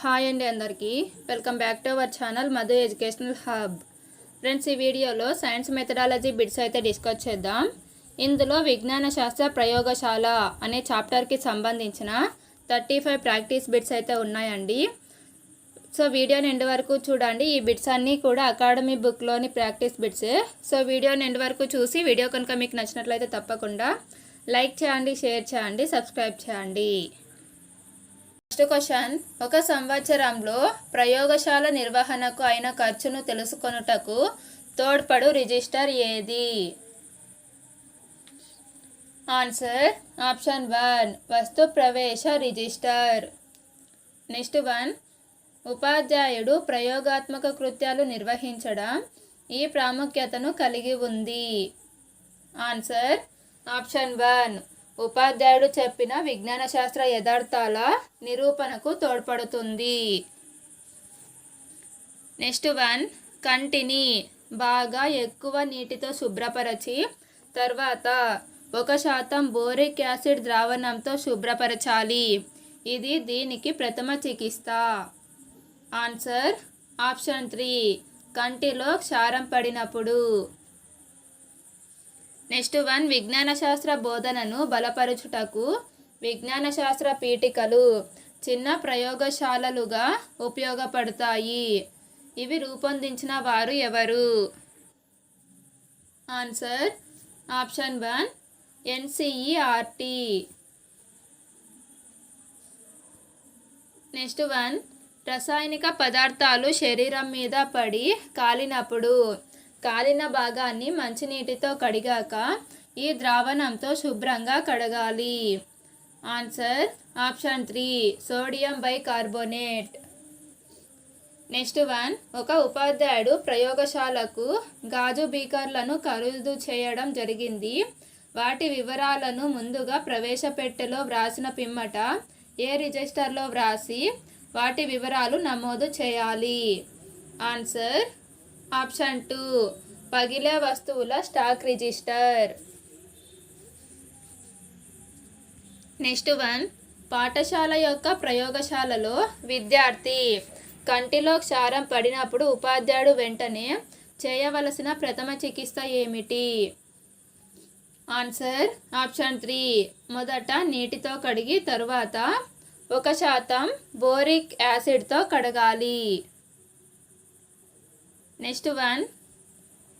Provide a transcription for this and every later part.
Hi అండి అందరికీ. Welcome back to our channel Madhu educational hub. Friends ఈ వీడియోలో సైన్స్ మెథడాలజీ బిట్స్ అయితే డిస్కస్ చేద్దాం. ఇందులో విజ్ఞాన శాస్త్ర ప్రయోగశాల అనే చాప్టర్కి సంబంధించిన థర్టీ ఫైవ్ ప్రాక్టీస్ బిట్స్ అయితే ఉన్నాయండి. సో వీడియో నిండి వరకు చూడండి. ఈ బిట్స్ అన్నీ కూడా అకాడమీ బుక్లోని ప్రాక్టీస్ బిట్సే. సో వీడియో నిండి వరకు చూసి వీడియో కనుక మీకు నచ్చినట్లయితే తప్పకుండా లైక్ చేయండి షేర్ చేయండి సబ్స్క్రైబ్ చేయండి. నెక్స్ట్ క్వశ్చన్ ఒక సంవత్సరంలో ప్రయోగశాల నిర్వహణకు అయిన ఖర్చును తెలుసుకొనుటకు తోడ్పడు రిజిస్టర్ ఏది? ఆన్సర్ ఆప్షన్ వన్ వస్తు ప్రవేశ రిజిస్టర్. నెక్స్ట్ వన్ ఉపాధ్యాయుడు ప్రయోగాత్మక కృత్యాలు నిర్వహించడం ఈ ప్రాముఖ్యతను కలిగి ఉంది. Answer option one. ఉపాధ్యాయుడు చెప్పిన విజ్ఞాన శాస్త్ర యథార్థాల నిరూపణకు తోడ్పడుతుంది. నెక్స్ట్ వన్ కంటిని బాగా ఎక్కువ నీటితో శుభ్రపరచి తర్వాత ఒక శాతం బోరిక్ యాసిడ్ ద్రావణంతో శుభ్రపరచాలి. ఇది దీనికి ప్రథమ చికిత్స. ఆన్సర్ ఆప్షన్ త్రీ కంటిలో క్షారం పడినప్పుడు. నెక్స్ట్ వన్ విజ్ఞాన శాస్త్ర బోధనను బలపరుచుటకు విజ్ఞాన శాస్త్ర పీఠికలు చిన్న ప్రయోగశాలలుగా ఉపయోగపడతాయి. ఇవి రూపొందించిన వారు ఎవరు? Answer option one NCERT next one రసాయనిక పదార్థాలు శరీరం మీద పడి కాలినప్పుడు కాలిన భాగాన్ని మంచినీటితో కడిగాక ఈ ద్రావణంతో శుభ్రంగా కడగాలి. Answer option three sodium bicarbonate. Next one ఒక ఉపాధ్యాయుడు ప్రయోగశాలకు గాజు బీకర్లను ఖరీదు చేయడం జరిగింది. వాటి వివరాలను ముందుగా ప్రవేశపెట్టెలో వ్రాసిన పిమ్మట ఏ రిజిస్టర్లో వ్రాసి వాటి వివరాలు నమోదు చేయాలి. ఆన్సర్ ఆప్షన్ టూ పగిలే వస్తువుల స్టాక్ రిజిస్టర్. నెక్స్ట్ వన్ పాఠశాల యొక్క ప్రయోగశాలలో విద్యార్థి కంటిలో క్షారం పడినప్పుడు ఉపాధ్యాయుడు వెంటనే చేయవలసిన ప్రథమ చికిత్స ఏమిటి? ఆన్సర్ ఆప్షన్ త్రీ మొదట నీటితో కడిగి తరువాత ఒక శాతం బోరిక్ యాసిడ్తో కడగాలి. Next one.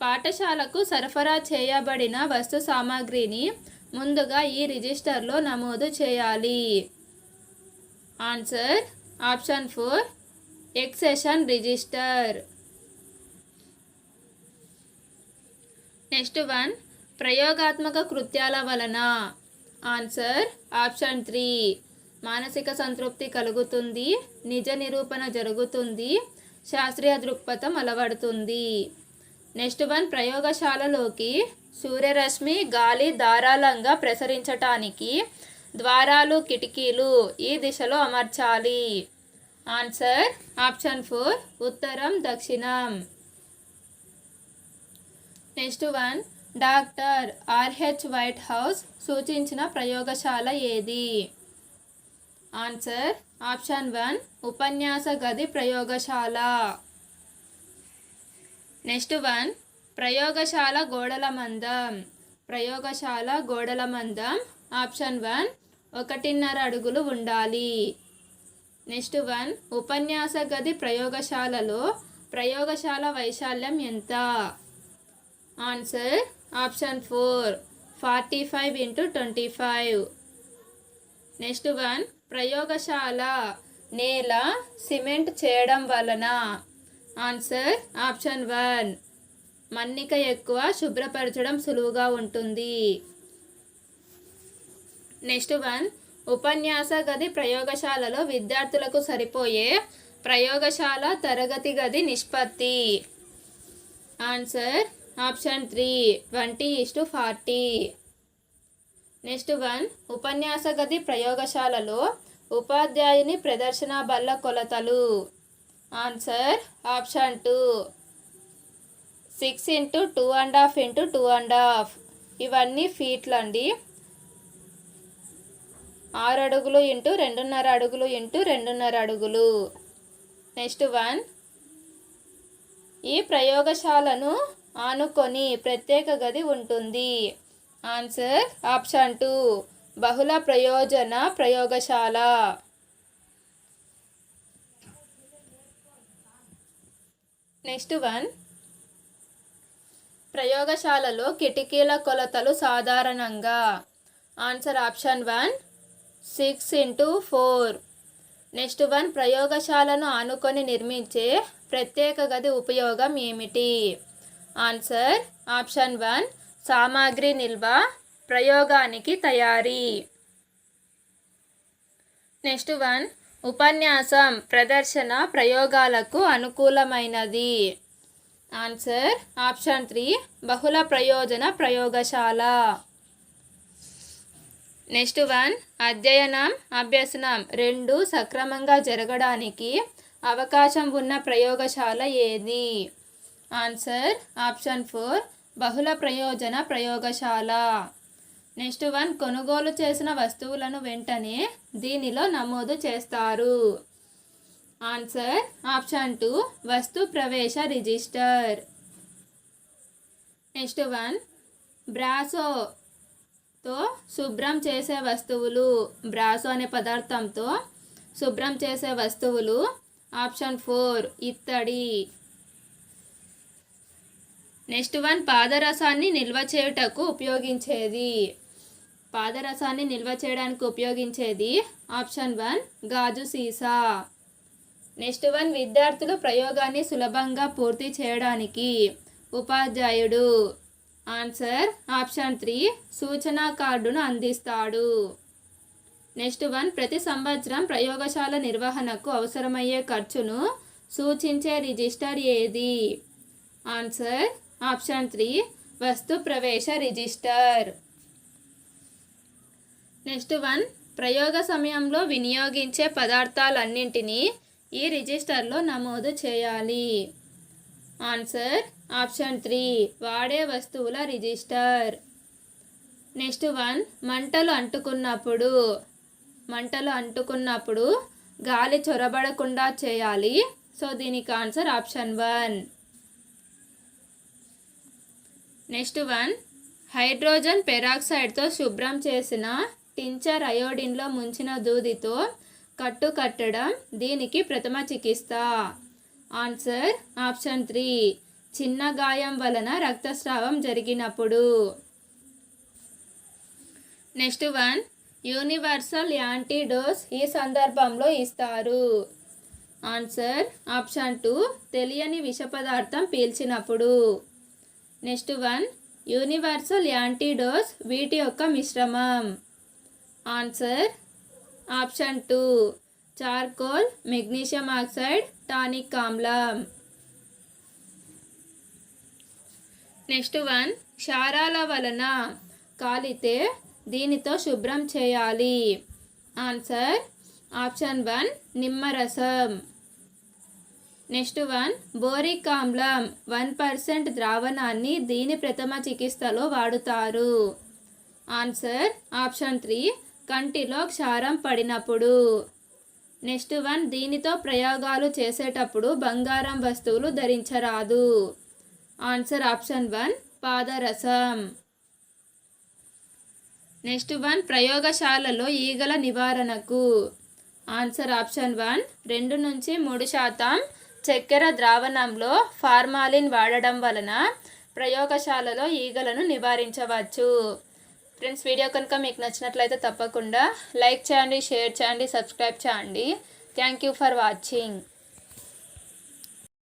పాఠశాలకు సరఫరా చేయబడిన వస్తు సామాగ్రిని ముందుగా ఈ రిజిస్టర్లో నమోదు చేయాలి. Answer. Option four. Accession register. Next one. ప్రయోగాత్మక కృత్యాల వలన. ఆన్సర్. Option three. మానసిక సంతృప్తి కలుగుతుంది. నిజ నిరూపణ జరుగుతుంది. శాస్త్రీయ దృక్పథం అలవడుతుంది. నెక్స్ట్ వన్ ప్రయోగశాలలోకి సూర్యరశ్మి గాలి ధారాళంగా ప్రసరించటానికి ద్వారాలు కిటికీలు ఈ దిశలో అమర్చాలి. ఆన్సర్ ఆప్షన్ ఫోర్ ఉత్తరం దక్షిణం. Next one doctor RH Whitehouse సూచించిన ప్రయోగశాల ఏది? ఆన్సర్ ఆప్షన్ వన్ ఉపన్యాస గది ప్రయోగశాల. నెక్స్ట్ వన్ ప్రయోగశాల గోడల మందం. ప్రయోగశాల గోడల మందం. ఆప్షన్ వన్ ఒకటిన్నర అడుగులు ఉండాలి. నెక్స్ట్ వన్ ఉపన్యాస గది ప్రయోగశాలలో ప్రయోగశాల వైశాల్యం ఎంత? Answer option four forty five into twenty five. Next one ప్రయోగశాల నేల సిమెంట్ చేయడం వలన. Answer option one. మన్నిక ఎక్కువ శుభ్రపరచడం సులువుగా ఉంటుంది. Next one. ఉపన్యాస గది ప్రయోగశాలలో విద్యార్థులకు సరిపోయే ప్రయోగశాల తరగతి గది నిష్పత్తి. Answer option three. Twenty is to forty. Next one ఉపన్యాస గది ప్రయోగశాలలో ఉపాధ్యాయుని ప్రదర్శన బల్ల కొలతలు. Answer option two. Six into two and half into two and half. ఇవన్నీ ఫీట్లు అండి ఆరు అడుగులు ఇంటూ రెండున్నర అడుగులు ఇంటూ రెండున్నర అడుగులు. Next one. ఈ ప్రయోగశాలను ఆనుకొని ప్రత్యేక గది ఉంటుంది. ఆన్సర్ ఆప్షన్ టూ బహుళ ప్రయోజన ప్రయోగశాల నెక్స్ట్ వన్ ప్రయోగశాలలో కిటికీల కొలతలు సాధారణంగా answer option one six into four next one ప్రయోగశాలను ఆనుకొని నిర్మించే ప్రత్యేక గది ఉపయోగం ఏమిటి ఆన్సర్ ఆప్షన్ వన్ సామాగ్రి నిల్వ ప్రయోగానికి తయారీ. నెక్స్ట్ వన్ ఉపన్యాసం ప్రదర్శన ప్రయోగాలకు అనుకూలమైనది. ఆన్సర్ ఆప్షన్ త్రీ బహుళ ప్రయోజన ప్రయోగశాల. నెక్స్ట్ వన్ అధ్యయనం అభ్యసనం రెండు సక్రమంగా జరగడానికి అవకాశం ఉన్న ప్రయోగశాల ఏది? ఆన్సర్ ఆప్షన్ ఫోర్ బహుళ ప్రయోజన ప్రయోగశాల. నెక్స్ట్ వన్ కొనుగోలు చేసిన వస్తువులను వెంటనే దీనిలో నమోదు చేస్తారు. ఆన్సర్ ఆప్షన్ టూ వస్తు ప్రవేశ రిజిస్టర్. నెక్స్ట్ వన్ బ్రాసోతో శుభ్రం చేసే వస్తువులు. బ్రాసో అనే పదార్థంతో శుభ్రం చేసే వస్తువులు. ఆప్షన్ ఫోర్ ఇత్తడి. నెక్స్ట్ వన్ పాదరసాన్ని నిల్వ చేయుటకు ఉపయోగించేది. పాదరసాన్ని నిల్వ చేయడానికి ఉపయోగించేది ఆప్షన్ వన్ గాజు సీసా. నెక్స్ట్ వన్ విద్యార్థులు ప్రయోగాన్ని సులభంగా పూర్తి చేయడానికి. ఉపాధ్యాయుడు. ఆన్సర్ ఆప్షన్ త్రీ సూచనా కార్డును అందిస్తాడు. నెక్స్ట్ వన్ ప్రతి సంవత్సరం ప్రయోగశాల నిర్వహణకు అవసరమయ్యే ఖర్చును సూచించే రిజిస్టర్ ఏది? ఆన్సర్ ఆప్షన్ త్రీ వస్తు ప్రవేశ రిజిస్టర్. నెక్స్ట్ వన్ ప్రయోగ సమయంలో వినియోగించే పదార్థాలన్నింటినీ ఈ రిజిస్టర్లో నమోదు చేయాలి. ఆన్సర్ ఆప్షన్ త్రీ వాడే వస్తువుల రిజిస్టర్. నెక్స్ట్ వన్ మంటలు అంటుకున్నప్పుడు మంటలు అంటుకున్నప్పుడు గాలి చొరబడకుండా చేయాలి. సో దీనికి answer option one. Next one. Hydrogen పెరాక్సైడ్తో శుభ్రం చేసిన టించర్ అయోడిన్లో ముంచిన దూదితో కట్టు కట్టడం దీనికి ప్రథమ చికిత్స. Answer option three. చిన్న గాయం వలన రక్తస్రావం జరిగినప్పుడు. Next one. యూనివర్సల్ యాంటీడోస్ ఈ సందర్భంలో ఇస్తారు. Answer option two. తెలియని విష పదార్థం పీల్చినప్పుడు. Next one. యూనివర్సల్ యాంటీడోస్ వీటి యొక్క మిశ్రమం. Answer. Option two. Charcoal magnesium oxide tannic ఆమ్లం. Next one. క్షారాల వలన కాలితే దీనితో శుభ్రం చేయాలి. ఆన్సర్. Option one. నిమ్మరసం నెక్స్ట్ వన్ బోరిక్ ఆమ్లం వన్ పర్సెంట్ ద్రావణాన్ని దీని ప్రథమ చికిత్సలో వాడుతారు. ఆన్సర్ ఆప్షన్ త్రీ కంటిలో క్షారం పడినప్పుడు. నెక్స్ట్ వన్ దీనితో ప్రయోగాలు చేసేటప్పుడు బంగారం వస్తువులు ధరించరాదు. ఆన్సర్ ఆప్షన్ వన్ పాదరసం. నెక్స్ట్ వన్ ప్రయోగశాలలో ఈగల నివారణకు. ఆన్సర్ ఆప్షన్ వన్ రెండు నుంచి మూడు శాతం చక్కెర ద్రావణంలో ఫార్మాలిన్ వాడడం వలన ప్రయోగశాలలో ఈగలను నివారించవచ్చు. ఫ్రెండ్స్ వీడియో కనుక మీకు నచ్చినట్లయితే తప్పకుండా లైక్ చేయండి షేర్ చేయండి సబ్స్క్రైబ్ చేయండి. Thank you for watching.